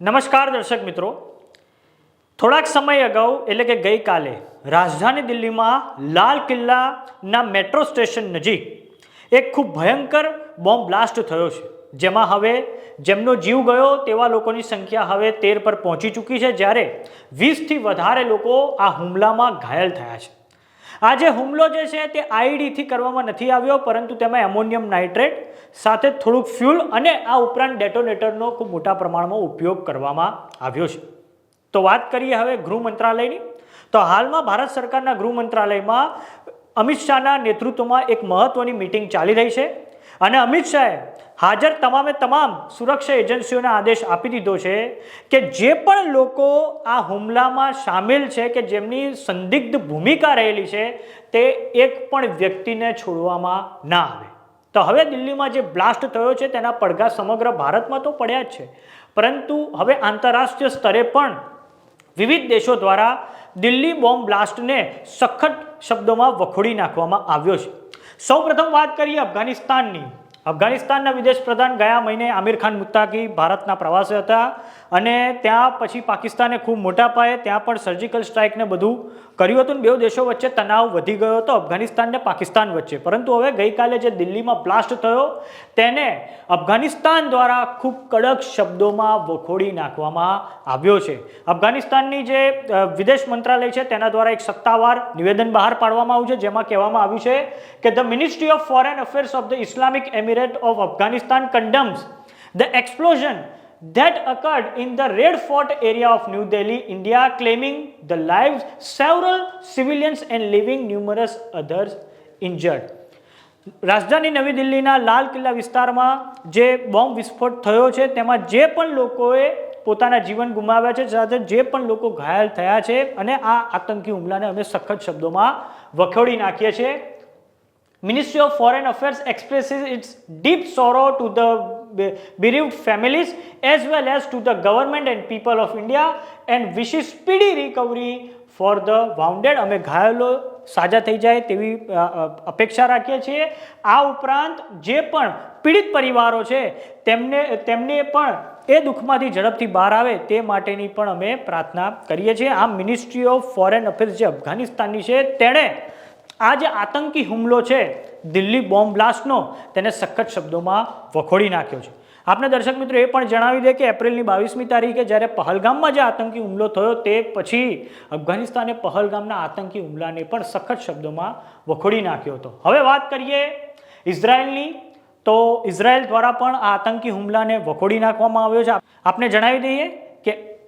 નમસ્કાર દર્શક મિત્રો. થોડાક સમય અગાઉ, એટલે કે ગઈકાલે, રાજધાની દિલ્હીમાં લાલ કિલ્લાના મેટ્રો સ્ટેશન નજીક એક ખૂબ ભયંકર બોમ્બ બ્લાસ્ટ થયો છે. જેમાં હવે જેમનો જીવ ગયો તેવા લોકોની સંખ્યા હવે તેર પર પહોંચી ચૂકી છે, જ્યારે વીસથી વધારે લોકો આ હુમલામાં ઘાયલ થયા છે. આ જે હુમલો જે છે તે આઈડીથી કરવામાં નથી આવ્યો, પરંતુ તેમાં એમોનિયમ નાઇટ્રેટ, સાથે થોડુંક ફ્યુલ અને આ ઉપરાંત ડેટોનેટરનો ખૂબ મોટા પ્રમાણમાં ઉપયોગ કરવામાં આવ્યો છે. તો વાત કરીએ હવે ગૃહ મંત્રાલયની. તો હાલમાં ભારત સરકારના ગૃહ મંત્રાલયમાં અમિત શાહના નેતૃત્વમાં એક મહત્વની મિટિંગ ચાલી રહી છે અને અમિત શાહે હાજર તમામે તમામ સુરક્ષા એજન્સીઓને આદેશ આપી દીધો છે કે જે પણ લોકો આ હુમલામાં સામેલ છે કે જેમની સંદિગ્ધ ભૂમિકા રહેલી છે, તે એક પણ વ્યક્તિને છોડવામાં ના આવે. તો હવે દિલ્હીમાં જે બ્લાસ્ટ થયો છે, તેના પડઘા સમગ્ર ભારતમાં તો પડ્યા જ છે. પરંતુ હવે આંતરરાષ્ટ્રીય સ્તરે પણ વિવિધ દેશો દ્વારા દિલ્હી બોમ્બ બ્લાસ્ટને સખત શબ્દોમાં વખોડી નાખવામાં આવ્યો છે. સૌપ્રથમ વાત કરીએ અફઘાનિસ્તાનની. અફઘાનિસ્તાનના વિદેશ પ્રધાન ગયા મહિને આમિર ખાન મુત્તાકી ભારતના પ્રવાસે હતા. અને ત્યાં પછી પાકિસ્તાને ખૂબ મોટા પાયે ત્યાં પણ સર્જિકલ સ્ટ્રાઇકને બધું કર્યું હતું બે દેશો વચ્ચે તણાવ વધી ગયો હતો, અફઘાનિસ્તાન ને પાકિસ્તાન વચ્ચે. પરંતુ હવે ગઈકાલે જે દિલ્હીમાં બ્લાસ્ટ થયો, તેને અફઘાનિસ્તાન દ્વારા ખૂબ કડક શબ્દોમાં વખોડી નાખવામાં આવ્યો છે. અફઘાનિસ્તાનની જે વિદેશ મંત્રાલય છે તેના દ્વારા એક સત્તાવાર નિવેદન બહાર પાડવામાં આવ્યું છે, જેમાં કહેવામાં આવ્યું છે કે the ministry of foreign affairs of the Islamic emirate of Afghanistan condemns the explosion that occurred in the Red Fort area of New Delhi, India, claiming the lives several civilians and leaving numerous others injured. રાજધાની નવી દિલ્હીના લાલ કિલ્લા વિસ્તારમાં જે bomb વિસ્ફોટ થયો છે તેમાં જે પણ લોકોએ પોતાના જીવન ગુમાવ્યા છે સાથે જે પણ લોકો ઘાયલ થયા છે અને આ આતંકી હુમલાને અમે સખત શબ્દોમાં વખોડી નાખીએ છીએ Ministry of Foreign Affairs expresses its deep sorrow to the bereaved families as well as to the government and people of India and wishes speedy recovery for the wounded. અમે ઘાયલો સાજા થઈ જાય તેવી અપેક્ષા રાખીએ છીએ આ ઉપરાંત જે પણ પીડિત પરિવારો છે તેમને તેમને પણ એ દુઃખમાંથી ઝડપથી બહાર આવે તે માટેની પણ અમે પ્રાર્થના કરીએ છીએ આ મિનિસ્ટ્રી ઓફ ફોરેન અફેર્સ જે અફઘાનિસ્તાનની છે તેણે આ જે આતંકી હુમલો છે, દિલ્હી બોમ્બ બ્લાસ્ટનો, તેને સખત શબ્દોમાં વખોડી નાખ્યો છે. આપણે દર્શક મિત્રો એ પણ જણાવી દે કે એપ્રિલની બાવીસમી તારીખે જ્યારે પહલગામમાં જે આતંકી હુમલો થયો, તે પછી અફઘાનિસ્તાને પહલગામના આતંકી હુમલાને પણ સખત શબ્દોમાં વખોડી નાખ્યો હતો. હવે વાત કરીએ ઇઝરાયલની, તો ઇઝરાયલ દ્વારા પણ આ આતંકી હુમલાને વખોડી નાખવામાં આવ્યો છે. આપને જણાવી દઈએ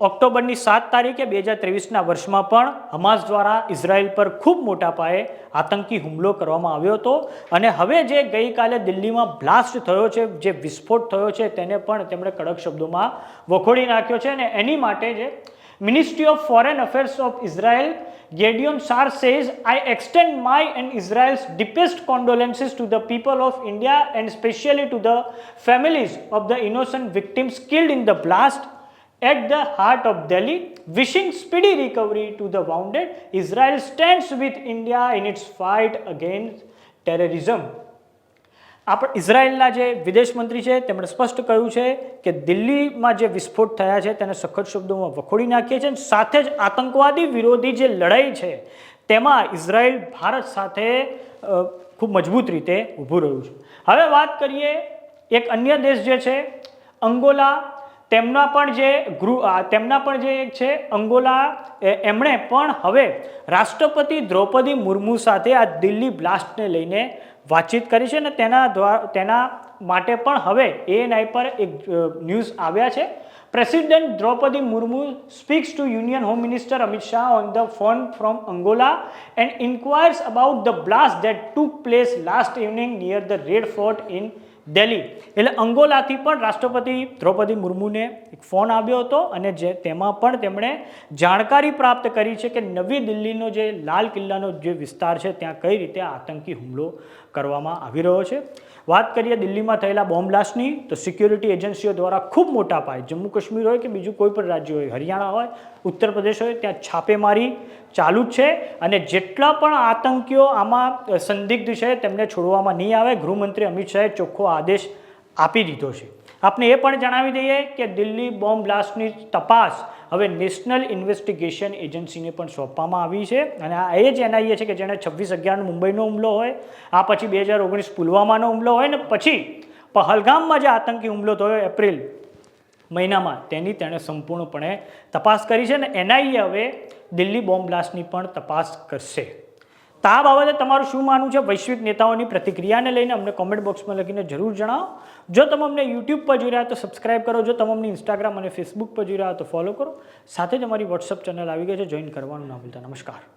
ઓક્ટોબરની સાત તારીખે બે હજાર ત્રેવીસના વર્ષમાં પણ હમાસ દ્વારા ઇઝરાયલ પર ખૂબ મોટા પાયે આતંકી હુમલો કરવામાં આવ્યો હતો અને હવે જે ગઈકાલે દિલ્હીમાં બ્લાસ્ટ થયો છે જે વિસ્ફોટ થયો છે તેને પણ તેમણે કડક શબ્દોમાં વખોડી નાખ્યો છે અને એની માટે જે Ministry of Foreign Affairs of Israel, Gideon Sar says, I extend my and Israel's deepest condolences to the people of India and especially to the families of the innocent victims killed in the blast at the heart of Delhi. Wishing speedy recovery to the wounded, Israel stands with India in its fight against terrorism. આપણે ઇઝરાયલના જે વિદેશ મંત્રી છે તેમણે સ્પષ્ટ કહ્યું છે કે દિલ્હીમાં જે વિસ્ફોટ થયા છે તેને સખત શબ્દોમાં વખોડી નાખીએ છીએ અને સાથે જ આતંકવાદી વિરોધી જે લડાઈ છે તેમાં ઇઝરાયલ ભારત સાથે ખૂબ મજબૂત રીતે ઊભું રહ્યું છે હવે વાત કરીએ એક અન્ય દેશ જે છે અંગોલા તેમના પણ જે ગૃહ તેમના પણ જે એક છે, અંગોલા એમણે પણ હવે રાષ્ટ્રપતિ દ્રૌપદી મુર્મુ સાથે આ દિલ્હી બ્લાસ્ટને લઈને વાતચીત કરી છે અને તેના દ્વારા તેના માટે પણ હવે એએનઆઈ પર એક ન્યૂઝ આવ્યા છે. President Droupadi Murmu speaks to union home minister Amit Shah on the phone from Angola and inquires about the blast that took place last evening near the Red Fort in Delhi. એટલે અંગોલાથી પણ રાષ્ટ્રપતિ દ્રૌપદી મુર્મુને એક phone આવ્યો હતો અને જે તેમાં પણ તેમણે જાણકારી પ્રાપ્ત કરી છે કે નવી દિલ્હીનો જે લાલ કિલ્લાનો જે વિસ્તાર છે, ત્યાં કઈ રીતે આતંકી હુમલો કરવામાં આવી રહ્યો છે. વાત કરીએ દિલ્હીમાં થયેલા બોમ્બ બ્લાસ્ટની, તો સિક્યુરિટી એજન્સીઓ દ્વારા ખૂબ મોટા પાયે, જમ્મુ કાશ્મીર હોય કે બીજું કોઈ પણ રાજ્ય હોય, હરિયાણા હોય, ઉત્તર પ્રદેશ હોય, ત્યાં છાપેમારી ચાલુ જ છે અને જેટલા પણ આતંકીઓ આમાં સંદિગ્ધ છે, તેમને છોડવામાં નહીં આવે. ગૃહમંત્રી અમિત શાહે ચોખ્ખો આદેશ આપી દીધો છે. આપને એ પણ જણાવી દઈએ કે દિલ્હી બોમ્બ બ્લાસ્ટની તપાસ હવે નેશનલ ઇન્વેસ્ટિગેશન એજન્સીને પણ સોંપવામાં આવી છે. અને આ એ જ એનઆઈએ છે કે જેણે છવ્વીસ અગિયારનો મુંબઈનો હુમલો હોય, આ પછી બે હજાર ઓગણીસ પુલવામાનો હુમલો હોય ને પછી પહલગામમાં જે આતંકી હુમલો થયો એપ્રિલ મહિનામાં, તેની તેણે સંપૂર્ણપણે તપાસ કરી છે ને એનઆઈએ હવે દિલ્હી બોમ્બ બ્લાસ્ટની પણ તપાસ કરશે. તો બાબતે તમારું શું માનવું છે? વૈશ્વિક નેતાઓની પ્રતિક્રિયાને લઈને અમને કોમેન્ટ બોક્સમાં લખીને જરૂર જણાવો. જો તમે અમને યુટ્યુબ પર જોઈ રહ્યા તો સબસ્ક્રાઇબ કરો. જો તમે અમને ઇન્સ્ટાગ્રામ અને ફેસબુક પર જોઈ રહ્યા તો ફોલો કરો. સાથે જ અમારી વોટ્સઅપ ચેનલ આવી ગઈ છે. જોઈન કરવાનું ના ભૂલતા. નમસ્કાર.